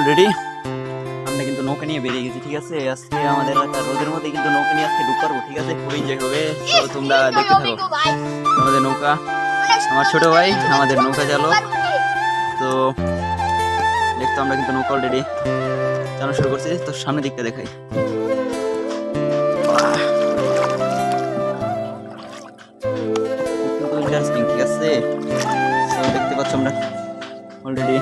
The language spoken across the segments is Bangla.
অলরেডি আমরা কিন্তু নৌকা নিয়ে বেরিয়ে গেছি, ঠিক আছে? আজকে আমাদের একটা রোদের মধ্যে কিন্তু নৌকা নিয়ে আজকে ঢুকতে পারব, ঠিক আছে? খুবই এনজয় হবে। তো তোমরা দেখতে থাকো। আমাদের নৌকা, আমার ছোট ভাই, আমাদের নৌকা চালক। তো দেখতো আমরা কিন্তু নৌকা অলরেডি চালানো শুরু করছি। তো সামনের দিকটা দেখাই। ঠিক আছে? দেখতে পাচ্ছ আমরা অলরেডি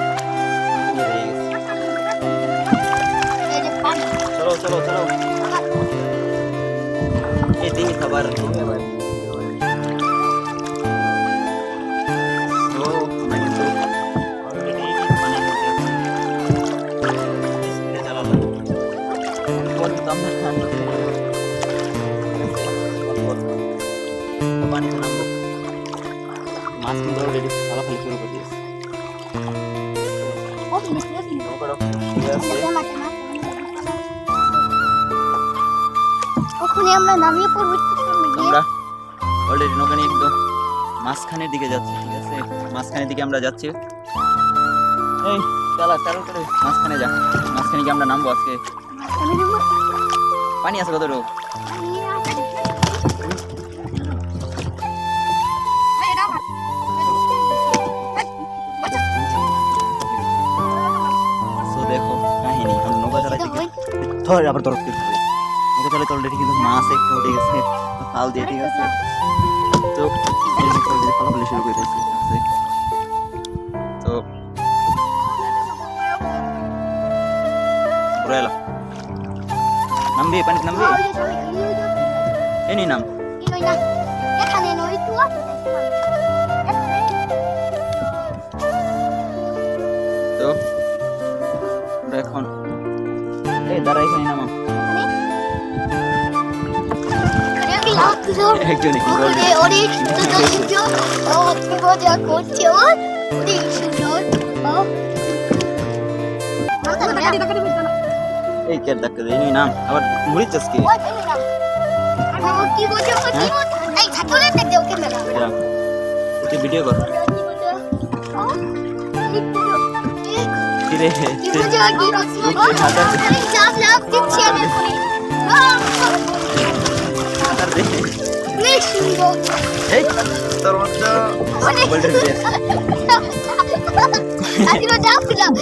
চালালাম এরপর কিন্তু আমরা পানিতে নামবো মাছ কিন্তু অলরেডি ফালাফালি শুরু করে দিয়েছে। ওখানে আমরা নামিয়ে পড়ব। আমরা অলরেডি নৌকা নিয়ে একদম মাঝখানের দিকে যাচ্ছি ঠিক আছে মাঝখানের দিকে আমরা যাচ্ছি এই চালা চালা করে মাঝখানে যা মাঝখানে গিয়ে আমরা নামবো আজকে পানি আছে কত রোগ দেখো কাহিনী আমরা নৌকা চালাইতে ধর আবার তরফ থেকে নৌকা চালাইতে অলরেডি কিন্তু মাছ একটু উঠে গেছে। পাল দিয়ে, ঠিক আছে? তো ফলাফলি শুরু করে দিয়েছে? তো নামবি পানিতে নামবি? এই নি, নাম। তো এখন এই, দাঁড়া নামা। একজনে কি বলবে ওরে ওরে সুন্দর সুন্দর ও কি মজা করছে ও ওরে সুন্দর এই কে ডাক্তার এই নি নাম আবার মুড়ির চাষ কি ওকে ভিডিও কর। কিরে কি মজা অনেক সুন্দর এই মতো অনেক সুন্দর আজকে যাচ্ছিলাম।